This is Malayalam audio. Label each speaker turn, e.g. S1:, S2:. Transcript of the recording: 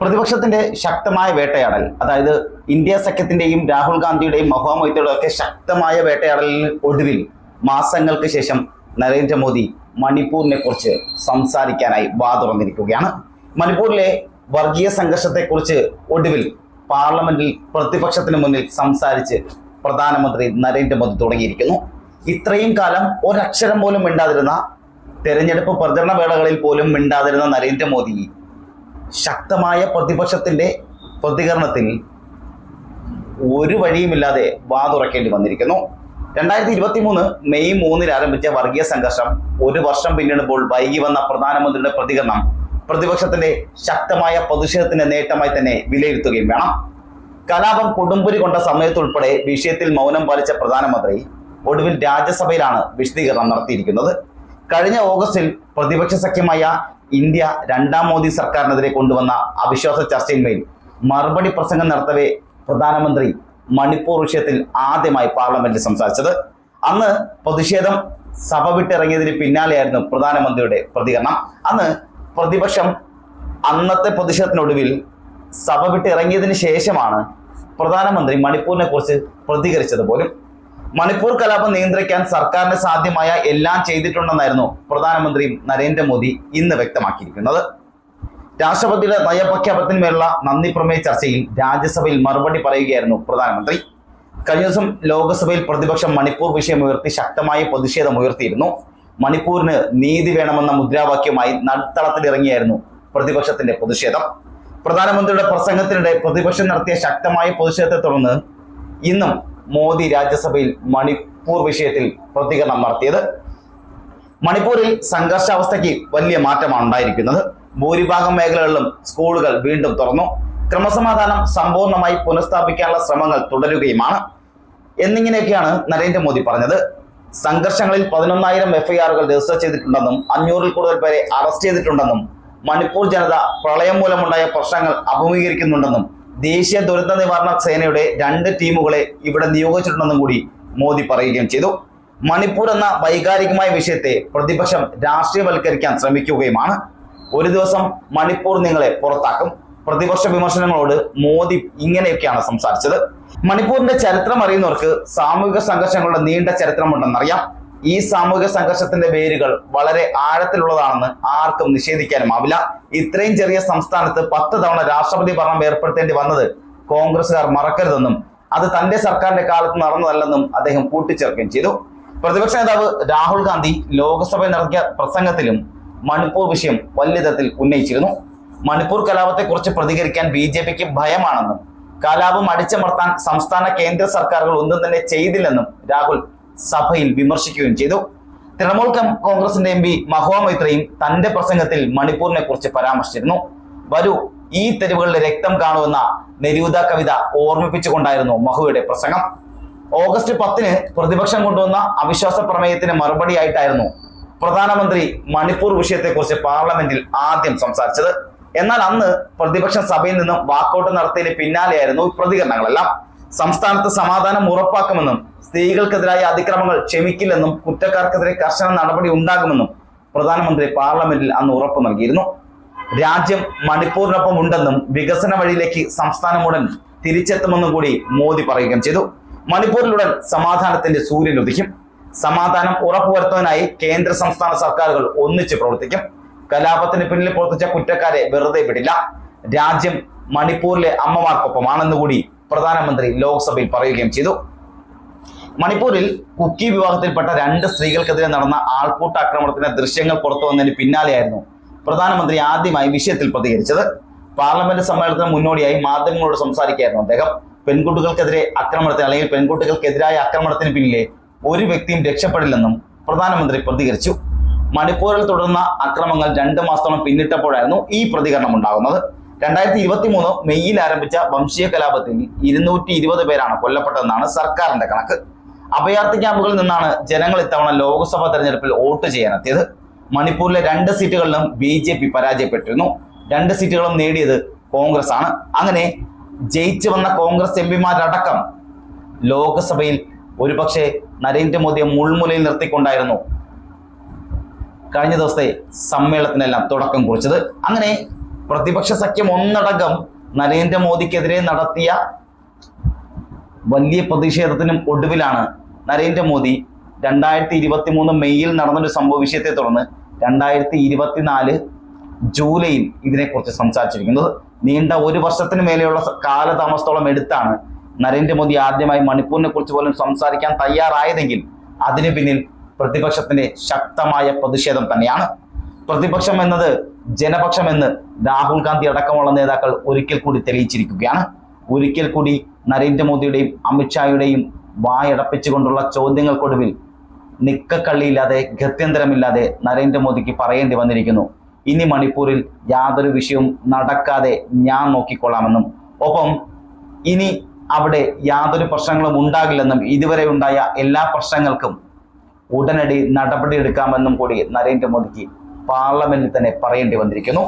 S1: പ്രതിപക്ഷത്തിന്റെ ശക്തമായ വേട്ടയാടൽ അതായത് ഇന്ത്യ സഖ്യത്തിന്റെയും രാഹുൽ ഗാന്ധിയുടെയും മഹുവാ ഒക്കെ ശക്തമായ വേട്ടയാടലിന് ഒടുവിൽ മാസങ്ങൾക്ക് ശേഷം നരേന്ദ്രമോദി മണിപ്പൂരിനെ കുറിച്ച് സംസാരിക്കാനായി വാ തുറന്നിരിക്കുകയാണ് മണിപ്പൂരിലെ വർഗീയ സംഘർഷത്തെക്കുറിച്ച് ഒടുവിൽ പാർലമെന്റിൽ പ്രതിപക്ഷത്തിന് മുന്നിൽ സംസാരിച്ച് പ്രധാനമന്ത്രി നരേന്ദ്രമോദി തുടങ്ങിയിരിക്കുന്നു ഇത്രയും കാലം ഒരക്ഷരം പോലും മിണ്ടാതിരുന്ന തെരഞ്ഞെടുപ്പ് പ്രചരണ വേളകളിൽ പോലും മിണ്ടാതിരുന്ന നരേന്ദ്രമോദി ശക്തമായ പ്രതിപക്ഷത്തിൻ്റെ പ്രതികരണത്തിൽ ഒരു വഴിയുമില്ലാതെ വാതുറക്കേണ്ടി വന്നിരിക്കുന്നു രണ്ടായിരത്തി ഇരുപത്തി മൂന്ന് മെയ് മൂന്നിൽ ആരംഭിച്ച വർഗീയ സംഘർഷം ഒരു വർഷം പിന്നിടുമ്പോൾ വൈകി വന്ന പ്രധാനമന്ത്രിയുടെ പ്രതികരണം പ്രതിപക്ഷത്തിന്റെ ശക്തമായ പ്രതിഷേധത്തിന്റെ നേട്ടമായി തന്നെ വിലയിരുത്തുകയും വേണം കലാപം കൊടുമ്പുരി കൊണ്ട സമയത്തുൾപ്പെടെ വിഷയത്തിൽ മൗനം പാലിച്ച പ്രധാനമന്ത്രി ഒടുവിൽ രാജ്യസഭയിലാണ് വിശദീകരണം നടത്തിയിരിക്കുന്നത് കഴിഞ്ഞ ഓഗസ്റ്റിൽ പ്രതിപക്ഷ സഖ്യമായ ഇന്ത്യ രണ്ടാം മോദി സർക്കാരിനെതിരെ കൊണ്ടുവന്ന അവിശ്വാസ ചർച്ചയിന്മേൽ മറുപടി പ്രസംഗം നടത്തവേ പ്രധാനമന്ത്രി മണിപ്പൂർ വിഷയത്തിൽ ആദ്യമായി പാർലമെന്റിൽ സംസാരിച്ചത് അന്ന് പ്രതിഷേധം സഭ വിട്ടിറങ്ങിയതിന് പിന്നാലെയായിരുന്നു പ്രധാനമന്ത്രിയുടെ പ്രതികരണം അന്ന് പ്രതിപക്ഷം അന്നത്തെ പ്രതിഷേധത്തിനൊടുവിൽ സഭ വിട്ടിറങ്ങിയതിന് ശേഷമാണ് പ്രധാനമന്ത്രി മണിപ്പൂരിനെ കുറിച്ച് പ്രതികരിച്ചത് പോലും മണിപ്പൂർ കലാപം നിയന്ത്രിക്കാൻ സർക്കാരിന് സാധ്യമായ എല്ലാം ചെയ്തിട്ടുണ്ടെന്നായിരുന്നു പ്രധാനമന്ത്രി നരേന്ദ്രമോദി ഇന്ന് വ്യക്തമാക്കിയിരിക്കുന്നത് രാഷ്ട്രപതിയുടെ നയപ്രഖ്യാപനത്തിന്മേലുള്ള നന്ദി പ്രമേയ ചർച്ചയിൽ രാജ്യസഭയിൽ മറുപടി പറയുകയായിരുന്നു പ്രധാനമന്ത്രി കഴിഞ്ഞ ദിവസം ലോക്സഭയിൽ പ്രതിപക്ഷം മണിപ്പൂർ വിഷയം ഉയർത്തി ശക്തമായ പ്രതിഷേധമുയർത്തിയിരുന്നു മണിപ്പൂരിന് നീതി വേണമെന്ന മുദ്രാവാക്യവുമായി നടുത്തളത്തിലിറങ്ങിയായിരുന്നു പ്രതിപക്ഷത്തിന്റെ പ്രതിഷേധം പ്രധാനമന്ത്രിയുടെ പ്രസംഗത്തിനിടെ പ്രതിപക്ഷം നടത്തിയ ശക്തമായ പ്രതിഷേധത്തെ തുടർന്ന് ഇന്നും മോദി രാജ്യസഭയിൽ മണിപ്പൂർ വിഷയത്തിൽ പ്രതികരണം നടത്തിയത് മണിപ്പൂരിൽ സംഘർഷാവസ്ഥയ്ക്ക് വലിയ മാറ്റമാണ് ഉണ്ടായിരിക്കുന്നത് ഭൂരിഭാഗം മേഖലകളിലും സ്കൂളുകൾ വീണ്ടും തുറന്നു ക്രമസമാധാനം സമ്പൂർണ്ണമായി പുനഃസ്ഥാപിക്കാനുള്ള ശ്രമങ്ങൾ തുടരുകയുമാണ് എന്നിങ്ങനെയൊക്കെയാണ് നരേന്ദ്രമോദി പറഞ്ഞത് സംഘർഷങ്ങളിൽ പതിനൊന്നായിരം എഫ്ഐആറുകൾ രജിസ്റ്റർ ചെയ്തിട്ടുണ്ടെന്നും അഞ്ഞൂറിൽ കൂടുതൽ പേരെ അറസ്റ്റ് ചെയ്തിട്ടുണ്ടെന്നും മണിപ്പൂർ ജനത പ്രളയം മൂലമുണ്ടായ പ്രശ്നങ്ങൾ അഭിമുഖീകരിക്കുന്നുണ്ടെന്നും ദേശീയ ദുരന്ത നിവാരണ സേനയുടെ രണ്ട് ടീമുകളെ ഇവിടെ നിയോഗിച്ചിട്ടുണ്ടെന്നും കൂടി മോദി പറയുകയും ചെയ്തു മണിപ്പൂർ എന്ന വൈകാരികമായ വിഷയത്തെ പ്രതിപക്ഷം രാഷ്ട്രീയവൽക്കരിക്കാൻ ശ്രമിക്കുകയുമാണ് ഒരു ദിവസം മണിപ്പൂർ നിങ്ങളെ പുറത്താക്കും പ്രതിപക്ഷ വിമർശനങ്ങളോട് മോദി ഇങ്ങനെയൊക്കെയാണ് സംസാരിച്ചത് മണിപ്പൂരിന്റെ ചരിത്രം അറിയുന്നവർക്ക് സാമൂഹിക സംഘർഷങ്ങളുടെ നീണ്ട ചരിത്രമുണ്ടെന്നറിയാം ഈ സാമൂഹിക സംഘർഷത്തിന്റെ വേരുകൾ വളരെ ആഴത്തിലുള്ളതാണെന്ന് ആർക്കും നിഷേധിക്കാനുമാവില്ല ഇത്രയും ചെറിയ സംസ്ഥാനത്ത് പത്ത് തവണ രാഷ്ട്രപതി ഭരണം ഏർപ്പെടുത്തേണ്ടി വന്നത് കോൺഗ്രസുകാർ മറക്കരുതെന്നും അത് തന്റെ സർക്കാരിന്റെ കാലത്ത് നടന്നതല്ലെന്നും അദ്ദേഹം കൂട്ടിച്ചേർക്കുകയും ചെയ്തു പ്രതിപക്ഷ നേതാവ് രാഹുൽ ഗാന്ധി ലോക്സഭയിൽ നടത്തിയ പ്രസംഗത്തിലും മണിപ്പൂർ വിഷയം വലിയ ഉന്നയിച്ചിരുന്നു മണിപ്പൂർ കുറിച്ച് പ്രതികരിക്കാൻ ബി ജെ പിക്ക് ഭയമാണെന്നും കലാപം അടിച്ചമർത്താൻ സംസ്ഥാന കേന്ദ്ര സർക്കാരുകൾ ഒന്നും തന്നെ ചെയ്തില്ലെന്നും രാഹുൽ സഭയിൽ വിമർശിക്കുകയും ചെയ്തു തൃണമൂൽ കോൺഗ്രസിന്റെ എം പി മഹുവ മൈത്രയും തന്റെ പ്രസംഗത്തിൽ മണിപ്പൂരിനെ കുറിച്ച് പരാമർശിച്ചിരുന്നു വരൂ ഈ തെരുവുകളിലെ രക്തം കാണുമെന്ന നെരൂത കവിത ഓർമ്മിപ്പിച്ചുകൊണ്ടായിരുന്നു മഹുവയുടെ പ്രസംഗം ഓഗസ്റ്റ് പത്തിന് പ്രതിപക്ഷം കൊണ്ടുവന്ന അവിശ്വാസ പ്രമേയത്തിന് മറുപടിയായിട്ടായിരുന്നു പ്രധാനമന്ത്രി മണിപ്പൂർ വിഷയത്തെക്കുറിച്ച് പാർലമെന്റിൽ ആദ്യം സംസാരിച്ചത് എന്നാൽ അന്ന് പ്രതിപക്ഷം സഭയിൽ നിന്നും വാക്കൌട്ട് നടത്തിയതിന് പിന്നാലെയായിരുന്നു പ്രതികരണങ്ങളെല്ലാം സംസ്ഥാനത്ത് സമാധാനം ഉറപ്പാക്കുമെന്നും സ്ത്രീകൾക്കെതിരായ അതിക്രമങ്ങൾ ക്ഷമിക്കില്ലെന്നും കുറ്റക്കാർക്കെതിരെ കർശന നടപടി ഉണ്ടാകുമെന്നും പ്രധാനമന്ത്രി പാർലമെന്റിൽ അന്ന് ഉറപ്പു നൽകിയിരുന്നു രാജ്യം മണിപ്പൂരിനൊപ്പം ഉണ്ടെന്നും വികസന വഴിയിലേക്ക് സംസ്ഥാനം ഉടൻ തിരിച്ചെത്തുമെന്നും കൂടി മോദി പറയുകയും ചെയ്തു മണിപ്പൂരിലുടൻ സമാധാനത്തിന്റെ സൂര്യൻ ഉദിക്കും സമാധാനം ഉറപ്പുവരുത്തുന്നതിനായി കേന്ദ്ര സംസ്ഥാന സർക്കാരുകൾ ഒന്നിച്ച് പ്രവർത്തിക്കും കലാപത്തിന് പിന്നിൽ പ്രവർത്തിച്ച കുറ്റക്കാരെ വെറുതെ വിടില്ല രാജ്യം മണിപ്പൂരിലെ അമ്മമാർക്കൊപ്പമാണെന്നുകൂടി പ്രധാനമന്ത്രി ലോക്സഭയിൽ പറയുകയും ചെയ്തു മണിപ്പൂരിൽ കുക്കി വിഭാഗത്തിൽപ്പെട്ട രണ്ട് സ്ത്രീകൾക്കെതിരെ നടന്ന ആൾക്കൂട്ട ആക്രമണത്തിന്റെ ദൃശ്യങ്ങൾ പുറത്തു വന്നതിന് പിന്നാലെയായിരുന്നു പ്രധാനമന്ത്രി ആദ്യമായി വിഷയത്തിൽ പ്രതികരിച്ചത് പാർലമെന്റ് സമ്മേളനത്തിന് മുന്നോടിയായി മാധ്യമങ്ങളോട് സംസാരിക്കുകയായിരുന്നു അദ്ദേഹം പെൺകുട്ടികൾക്കെതിരെ ആക്രമണത്തിന് അല്ലെങ്കിൽ പെൺകുട്ടികൾക്കെതിരായ ആക്രമണത്തിന് പിന്നിലെ ഒരു വ്യക്തിയും രക്ഷപ്പെടില്ലെന്നും പ്രധാനമന്ത്രി പ്രതികരിച്ചു മണിപ്പൂരിൽ തുടർന്ന അക്രമങ്ങൾ രണ്ട് മാസത്തോളം പിന്നിട്ടപ്പോഴായിരുന്നു ഈ പ്രതികരണം ഉണ്ടാകുന്നത് രണ്ടായിരത്തി ഇരുപത്തി മൂന്ന് മെയ്യിൽ ആരംഭിച്ച വംശീയ കലാപത്തിൽ ഇരുന്നൂറ്റി ഇരുപത് പേരാണ് കൊല്ലപ്പെട്ടതെന്നാണ് സർക്കാരിന്റെ കണക്ക് അഭയാർത്ഥി ക്യാമ്പുകളിൽ നിന്നാണ് ജനങ്ങൾ ഇത്തവണ ലോക്സഭാ തെരഞ്ഞെടുപ്പിൽ വോട്ട് ചെയ്യാനെത്തിയത് മണിപ്പൂരിലെ രണ്ട് സീറ്റുകളിലും ബി ജെ പി പരാജയപ്പെട്ടിരുന്നു രണ്ട് സീറ്റുകളും നേടിയത് കോൺഗ്രസ് ആണ് അങ്ങനെ ജയിച്ചു വന്ന കോൺഗ്രസ് എം പിമാരടക്കം ലോക്സഭയിൽ ഒരുപക്ഷെ നരേന്ദ്രമോദിയെ മുൾമുലയിൽ നിർത്തിക്കൊണ്ടായിരുന്നു കഴിഞ്ഞ ദിവസത്തെ സമ്മേളനത്തിനെല്ലാം തുടക്കം കുറിച്ചത് അങ്ങനെ പ്രതിപക്ഷ സഖ്യം ഒന്നടങ്കം നരേന്ദ്രമോദിക്കെതിരെ നടത്തിയ വലിയ പ്രതിഷേധത്തിനും ഒടുവിലാണ് നരേന്ദ്രമോദി രണ്ടായിരത്തി ഇരുപത്തി മൂന്ന് മെയ്യിൽ നടന്നൊരു സംഭവ വിഷയത്തെ തുടർന്ന് രണ്ടായിരത്തി ഇരുപത്തിനാല് ജൂലൈയിൽ ഇതിനെക്കുറിച്ച് സംസാരിച്ചിരിക്കുന്നത് നീണ്ട ഒരു വർഷത്തിന് മേലെയുള്ള കാലതാമസത്തോളം എടുത്താണ് നരേന്ദ്രമോദി ആദ്യമായി മണിപ്പൂരിനെ കുറിച്ച് പോലും സംസാരിക്കാൻ തയ്യാറായതെങ്കിൽ അതിനു പിന്നിൽ പ്രതിപക്ഷത്തിന്റെ ശക്തമായ പ്രതിഷേധം തന്നെയാണ് പ്രതിപക്ഷം എന്നത് ജനപക്ഷം എന്ന് രാഹുൽ ഗാന്ധി അടക്കമുള്ള നേതാക്കൾ ഒരിക്കൽ കൂടി തെളിയിച്ചിരിക്കുകയാണ് ഒരിക്കൽ കൂടി നരേന്ദ്രമോദിയുടെയും അമിത്ഷായുടെയും വായടപ്പിച്ചുകൊണ്ടുള്ള ചോദ്യങ്ങൾക്കൊടുവിൽ നിക്കക്കള്ളിയില്ലാതെ ഗത്യന്തരമില്ലാതെ നരേന്ദ്രമോദിക്ക് പറയേണ്ടി വന്നിരിക്കുന്നു ഇനി മണിപ്പൂരിൽ യാതൊരു വിഷയവും നടക്കാതെ ഞാൻ നോക്കിക്കൊള്ളാമെന്നും ഒപ്പം ഇനി അവിടെ യാതൊരു പ്രശ്നങ്ങളും ഉണ്ടാകില്ലെന്നും ഇതുവരെ ഉണ്ടായ എല്ലാ പ്രശ്നങ്ങൾക്കും ഉടനടി നടപടിയെടുക്കാമെന്നും കൂടി നരേന്ദ്രമോദിക്ക് പാർലമെന്റിൽ തന്നെ പറയേണ്ടി വന്നിരിക്കുന്നു